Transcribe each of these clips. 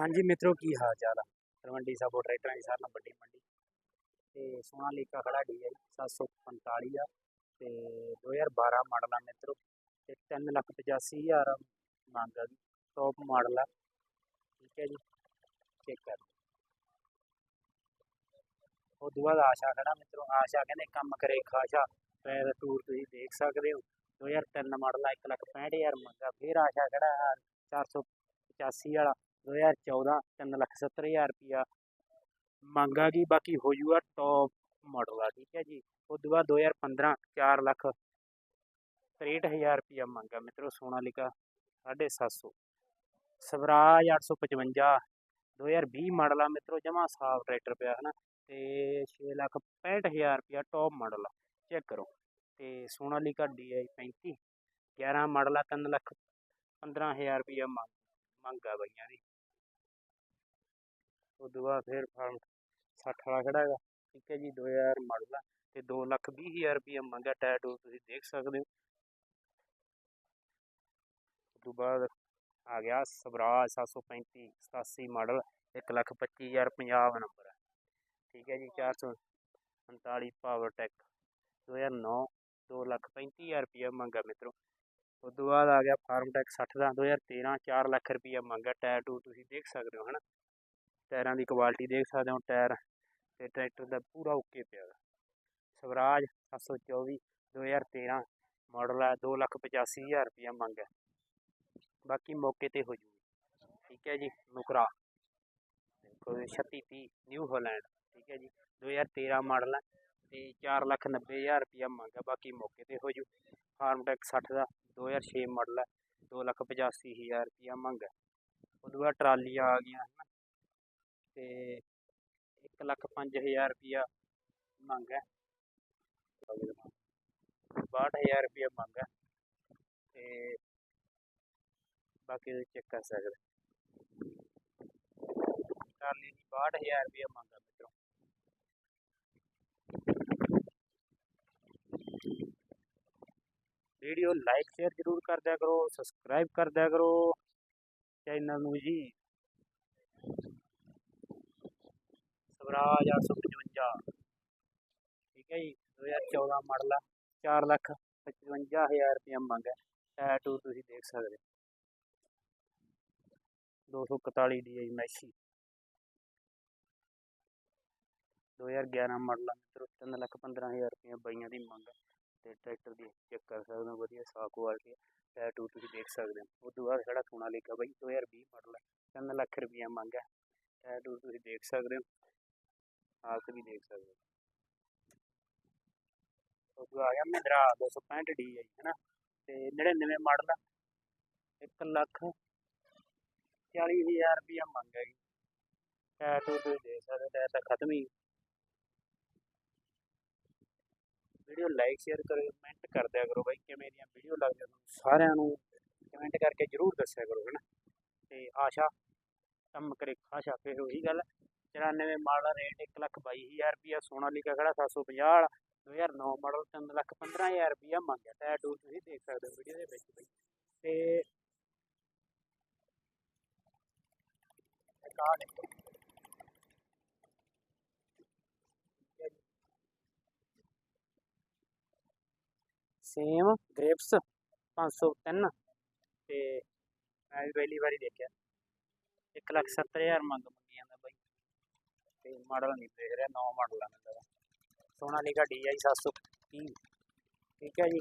ਹਾਂਜੀ ਮਿੱਤਰੋ, ਕੀ ਹਾਲ ਚਾਲ ਆ? ਤਲਵੰਡੀ ਸਾਬੋ ਟਰੈਕਟਰਾਂ ਦੀ ਸਾਰਿਆਂ ਨਾਲੋਂ ਵੱਡੀ ਮੰਡੀ। ਤੇ ਸੋਨਾਲੀਕਾ ਖੜਾ DI 745 ਆ। ਤੇ 2012 ਮਾਡਲ ਆ ਮਿੱਤਰੋ, ਤੇ 385000 ਮੰਗ ਆ ਟੌਪ ਮਾਡਲ ਆ। ਠੀਕ ਹੈ ਜੀ ਚੈੱਕ ਕਰ। ਉਹ ਦੁਆ ਦਾ ਆਸ਼ਾ ਖੜਾ ਮਿੱਤਰੋ, ਆਸ਼ਾ ਕਹਿੰਦੇ ਕੰਮ ਕਰੇ ਖਾਸ਼ਾ। ਪੈਰ ਟੂਰ ਤੁਸੀਂ ਦੇਖ ਸਕਦੇ ਹੋ। 2003 ਮਾਡਲ ਆ 165000 ਮੰਗਾ ਫਿਰ ਆਸ਼ਾ ਖੜਾ 485 ਵਾਲਾ। 2014 ਤਿੰਨ ਲੱਖ ਸੱਤਰ ਹਜ਼ਾਰ ਰੁਪਿਆ ਮੰਗ ਆ ਗਈ, ਬਾਕੀ ਹੋ ਜੂਗਾ ਟੌਪ ਮਾਡਲ ਆ, ਠੀਕ ਹੈ ਜੀ। ਉਸ ਤੋਂ ਬਾਅਦ 2015 4 ਲੱਖ 63000 ਰੁਪਿਆ ਮੰਗਾ ਮਿੱਤਰੋ, ਸੋਨਾਲੀਕਾ 750 ਸਵਰਾਜ 855 2020 ਮਾਡਲ ਆ ਮਿੱਤਰੋ, ਜਮਾ ਸਾਫ਼ ਟਰੈਕਟਰ ਪਿਆ, ਹਨਾ। ਤੇ 6 ਲੱਖ 65000 ਰੁਪਿਆ ਟੌਪ ਮਾਡਲ ਆ ਚੈੱਕ ਕਰੋ। ਤੇ ਸੋਨਾਲੀਕਾ DI 35 11 ਮਾਡਲ ਆ 3 ਲੱਖ 15000 ਰੁਪਿਆ ਮੰਗ ਮੰਗ ਬਈਆਂ ਦੀ। ਉਦੋਂ ਬਾਅਦ ਫਿਰ ਫਾਰਮ 60 ਵਾਲਾ ਖੜਾ ਹੈਗਾ ਠੀਕ ਹੈ ਜੀ 2000 ਮਾਡਲ ਤੇ 2 ਲੱਖ 20 ਹਜ਼ਾਰ ਰੁਪਏ ਮੰਗਾ ਟੈਟੂ ਤੁਸੀਂ ਦੇਖ ਸਕਦੇ ਹੋ। ਉਦੋਂ ਬਾਅਦ ਆ ਗਿਆ ਸਵਰਾਜ 735 87 ਮਾਡਲ 1 ਲੱਖ 25 ਹਜ਼ਾਰ 50 ਨੰਬਰ ਹੈ। ਠੀਕ ਹੈ ਜੀ 439 ਪਾਵਰ ਟੈਕ 2009 2 ਲੱਖ 35 ਹਜ਼ਾਰ ਰੁਪਏ ਮੰਗਾ ਮਿੱਤਰੋ। ਉਦੋਂ ਬਾਅਦ ਆ ਗਿਆ ਫਾਰਮ ਟੈਕ 60 ਦਾ 2013 4 ਲੱਖ ਰੁਪਈਆ ਰੁਪਏ ਟਾਇਰ ਟੂ ਤੁਸੀਂ ਦੇਖ ਸਕਦੇ ਹੋ, ਹਨਾ? ਟਾਇਰਾਂ ਦੀ ਕੁਆਲਿਟੀ ਦੇਖ ਸਕਦੇ ਹੋ, ਟਾਇਰ ਤੇ ਟਰੈਕਟਰ ਦਾ ਪੂਰਾ ਓਕੇ ਪਿਆ ਗਾ। ਸਵਰਾਜ 724 2013 ਮਾਡਲ ਹੈ 285000 ਰੁਪਇਆ ਮੰਗ ਹੈ ਬਾਕੀ ਮੌਕੇ ਤੇ ਹੋ ਜੂਗੀ, ਠੀਕ ਹੈ ਜੀ, ਨੁਕਰਾ। ਕੋਈ 3630 ਨਿਊ ਹੋਲੈਂਡ, ਠੀਕ ਹੈ ਜੀ 2013 ਮਾਡਲ ਹੈ ਤੇ 490000 ਰੁਪਇਆ ਮੰਗ ਹੈ ਬਾਕੀ ਮੌਕੇ ਤੇ ਹੋ ਜੂ। ਫਾਰਮ ਟੈਕ 60 ਦਾ 2006 ਮਾਡਲ ਹੈ 285000 ਰੁਪਇਆ ਮੰਗ ਹੈ। ਉਦੋਂ ਬਾਅਦ ਟਰਾਲੀਆਂ ਆ ਗਈਆਂ ਹਨਾ, ਤੇ 1 ਲੱਖ 5000 ਰੁਪਇਆ ਮੰਗ ਹੈ। 62000 ਰੁਪਇਆ ਮੰਗ ਹੈ, ਤੇ ਬਾਕੀ ਚੈੱਕ ਕਰ ਸਕਦੇ ਟਰਾਲੀ ਦੀ 62000 ਰੁਪਇਆ ਮੰਗ ਹੈ। ਵੀਡੀਓ ਲਾਈਕ ਸ਼ੇਅਰ ਜ਼ਰੂਰ ਕਰ ਦਿਆ ਕਰੋ ਸਬਸਕ੍ਰਾਈਬ ਕਰ ਦਿਆ ਕਰੋ ਚੈਨਲ ਨੂੰ ਜੀ। ਸਵਰਾਜ 855 ਠੀਕ ਹੈ ਜੀ 2014 ਮਾਡਲ ਆ 4 ਲੱਖ 55000 ਰੁਪਏ ਮੰਗ ਹੈ। ਟੂਰ ਤੁਸੀਂ ਦੇਖ ਸਕਦੇ 241 ਦੀ ਹੈ ਮੈਸੀ। 2011 ਮਾਡਲ ਆ, ਮਿੱਤਰੋ 3 ਲੱਖ 15000 ਰੁਪਏ ਬਾਈਆਂ ਦੀ ਮੰਗ ਹੈ। ਤੇ ਟਰੈਕਟਰ ਦੀ ਚੈੱਕ ਕਰ ਸਕਦੇ ਹੋ ਵਧੀਆ ਸਾਫ਼ ਕੁਆਲਿਟੀ ਟੈਟੂ ਤੁਸੀਂ ਦੇਖ ਸਕਦੇ ਹੋ। ਉਸ ਤੋਂ ਬਾਅਦ ਖੜਾ ਸੋਨਾਲੀਕਾ ਬਾਈ 2020 ਮਾਡਲ ਹੈ 3 ਲੱਖ ਰੁਪਈਆ ਮੰਗ ਹੈ। ਟੈਟੂ ਤੁਸੀਂ ਦੇਖ ਸਕਦੇ ਹੋ, ਆਪ ਵੀ ਦੇਖ ਸਕਦੇ ਹੋ। ਉਹ ਆ ਗਿਆ ਮਹਿੰਦਰਾ 265 ਡੀ ਹੈ ਹੈ ਨਾ? ਤੇ 99 ਮਾਡਲ ਆ 1 ਲੱਖ 40000 ਰੁਪਈਆ ਮੰਗ ਹੈਗੀ ਟੈਟੂ ਤੁਸੀਂ ਦੇਖ ਸਕਦੇ ਹੋ ਟਾਇਰ ਤਾਂ ਖਤਮ ਹੀ ਵੀਡੀਓ ਲਾਈਕ ਸ਼ੇਅਰ ਕਰੋ ਕਮੈਂਟ ਕਰ ਦਿਆ ਕਰੋ ਬਾਈ, ਕਿਵੇਂ ਦੀਆਂ ਵੀਡੀਓ ਲੱਗਦੀਆਂ ਤੁਹਾਨੂੰ ਸਾਰਿਆਂ ਨੂੰ ਕਮੈਂਟ ਕਰਕੇ ਜਰੂਰ ਦੱਸਿਆ ਕਰੋ ਹੈ ਨਾ ਤੇ ਆਸ਼ਾ, ਕੰਮ ਕਰੇ ਖਾਸ਼ਾ, ਫਿਰ ਉਹੀ ਗੱਲ। 94 ਮਾਡਲ ਰੇਟ 1 ਲੱਖ 22000 ਰੁਪਇਆ ਸੋਨਾਲੀਕਾ ਖੜਾ 750 ਵਾਲਾ 2009 ਮਾਡਲ 3 ਲੱਖ 15000 ਰੁਪਇਆ ਮੰਗਿਆ। ਟੈਟੂ ਤੁਸੀਂ ਦੇਖ ਸਕਦੇ ਹੋ ਵੀਡੀਓ ਦੇ ਵਿੱਚ ਬਈ। ਤੇ ਇੱਕ ਦੇਖੋ। ਸੇਮ ਗ੍ਰੇਪਸ 503 ਤੇ ਮੈਂ ਵੀ ਪਹਿਲੀ ਵਾਰੀ ਦੇਖਿਆ। 1 ਲੱਖ 70000 ਮੰਗ ਮੰਗੀ ਜਾਂਦਾ ਬਾਈ। ਤੇ ਮਾਡਲ ਨਹੀਂ ਦੇਖ ਰਿਹਾ, ਨੌ ਮਾਡਲ ਆ ਮੈਨੂੰ ਸੋਨਾਲੀਕਾ DI 730 ਠੀਕ ਹੈ ਜੀ।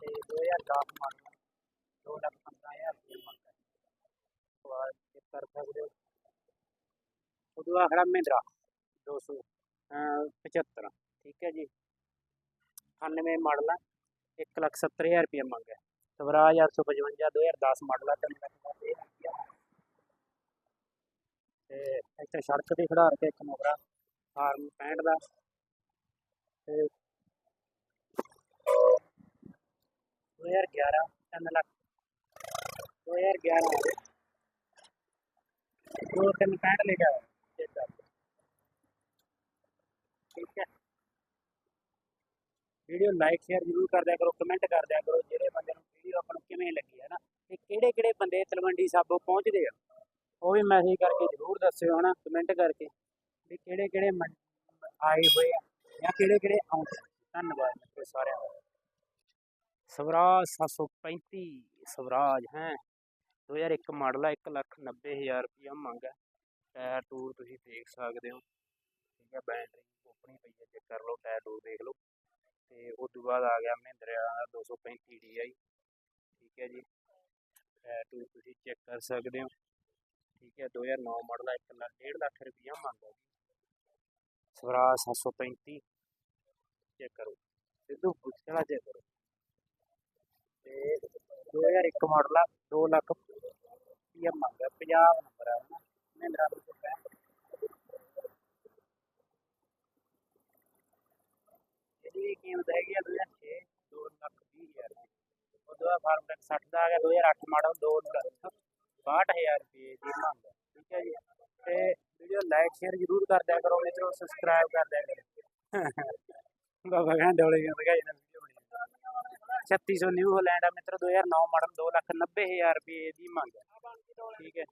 ਤੇ 2010 ਮਾਡਲ 2 ਲੱਖ 15000 ਰੁਪਏ ਮੰਗਦਾ ਵਾਹ ਚੈੱਕ ਕਰ ਸਕਦੇ ਉਦੋਂ ਆਖੜਾ ਮਹਿੰਦਰਾ 275 ਠੀਕ ਹੈ ਜੀ। 98 ਮਾਡਲ ਆ 1 ਲੱਖ 70000 ਰੁਪਏ ਮੰਗ ਹੈ ਸਵਰਾਜ 855 2010 ਮਾਡਲ ਆ 3 ਲੱਖ ਦਾ ਰੁਪਏ ਤੇ ਇੱਥੇ ਸੜਕ ਤੇ ਖੜਾ ਕੇ ਇੱਕ ਨੋਬਰਾ ਫਾਰਮ 65 ਦਾ। ਤੇ 2011 3 ਲੱਖ। 2011 ਦੋ ਤਿੰਨ 65 ਲਿਖਿਆ ਹੋਇਆ ਠੀਕ ਹੈ ਵੀਡੀਓ ਲਾਈਕ ਸ਼ੇਅਰ ਜ਼ਰੂਰ ਕਰ ਦਿਆ ਕਰੋ ਕਮੈਂਟ ਕਰ ਦਿਆ ਕਰੋ, ਜਿਹੜੇ ਬੰਦੇ ਨੂੰ ਵੀਡੀਓ ਆਪਾਂ ਨੂੰ ਕਿਵੇਂ ਲੱਗੀ ਹੈ ਨਾ ਤੇ ਕਿਹੜੇ ਕਿਹੜੇ ਬੰਦੇ ਤਲਵੰਡੀ ਸਾਬੋ ਪਹੁੰਚਦੇ ਆ? ਉਹ ਵੀ ਮੈਸੇਜ ਕਰਕੇ ਜ਼ਰੂਰ ਦੱਸਿਓ, ਹਨਾ? ਕਮੈਂਟ ਕਰਕੇ ਵੀ ਕਿਹੜੇ ਕਿਹੜੇ ਆਏ ਹੋਏ ਆ ਜਾਂ ਕਿਹੜੇ ਕਿਹੜੇ ਆਉਂਦੇ ਧੰਨਵਾਦ ਮਿੱਤਰੋ ਸਾਰਿਆਂ ਦਾ। ਸਵਰਾਜ 735 ਸਵਰਾਜ, ਹੈ? 2001 ਮਾਡਲ ਹੈ 1 ਲੱਖ 90 ਹਜ਼ਾਰ ਰੁਪਇਆ ਮੰਗ ਹੈ ਟਾਇਰ ਟੂਰ ਤੁਸੀਂ ਦੇਖ ਸਕਦੇ ਹੋ। ਠੀਕ ਹੈ ਬੈਟਰੀ ਓਪਨੀ ਪਈ ਹੈ ਚੈੱਕ ਕਰ ਲਓ, ਟਾਇਰ ਟੂਰ ਦੇਖ ਲਓ। ਤੇ ਉਸ ਤੋਂ ਬਾਅਦ ਆ ਗਿਆ ਮਹਿੰਦਰਾ ਦਾ 235 DI ਠੀਕ ਹੈ ਜੀ। ਟਾਇਰ ਤੁਸੀਂ ਚੈੱਕ ਕਰ ਸਕਦੇ ਹੋ। ਠੀਕ ਹੈ 2009 ਮਾਡਲ ਹੈ 1 ਲੱਖ 1.5 ਲੱਖ ਰੁਪਇਆ ਮੰਗ ਹੈ ਸਵਰਾਜ 735 ਚੈੱਕ ਕਰੋ। ਸਿੱਧੂ ਪੁੱਛਣਾ ਚੈੱਕ ਕਰੋ। ਤੇ 2001 ਮਾਡਲ ਆ 2 ਲੱਖ ਰੁਪਇਆ ਮੰਗ ਹੈ 50 ਨੰਬਰ ਹੈ ਮਹਿੰਦਰਾ ਦਾ ਇਹਦੀ ਵੀ ਕੀਮਤ ਹੈਗੀ ਆ 2006 2 ਲੱਖ 20 ਹਜ਼ਾਰ ਰੁਪਏ ਉਹ ਦੋ ਫਾਰਮ ਟੈਕ 60 ਦਾ ਆ ਗਿਆ 2008 ਮਾਡਲ 2 ਲੱਖ 62000 ਰੁਪਏ ਦੀ ਮੰਗ ਹੈ ਠੀਕ ਹੈ ਜੀ ਤੇ ਵੀਡੀਓ ਲਾਈਕ ਸ਼ੇਅਰ ਜ਼ਰੂਰ ਕਰ ਦਿਆ ਕਰੋ ਮਿੱਤਰੋ ਸਬਸਕ੍ਰਾਈਬ ਕਰ ਦਿਆ ਕਰੋ ਬਾਬਾ ਕਹਿੰਦਾ ਡੋਲੇ ਗਿਆ ਦਿਖਾਈ ਨਾ ਵੀਡੀਓ ਬਣੀ 3600 ਨਿਊ ਹਾਲੈਂਡ ਆ ਮਿੱਤਰੋ 2009 ਮਾਡਲ 2 ਲੱਖ 90 ਹਜ਼ਾਰ ਰੁਪਏ ਦੀ ਮੰਗ ਹੈ ਠੀਕ ਹੈ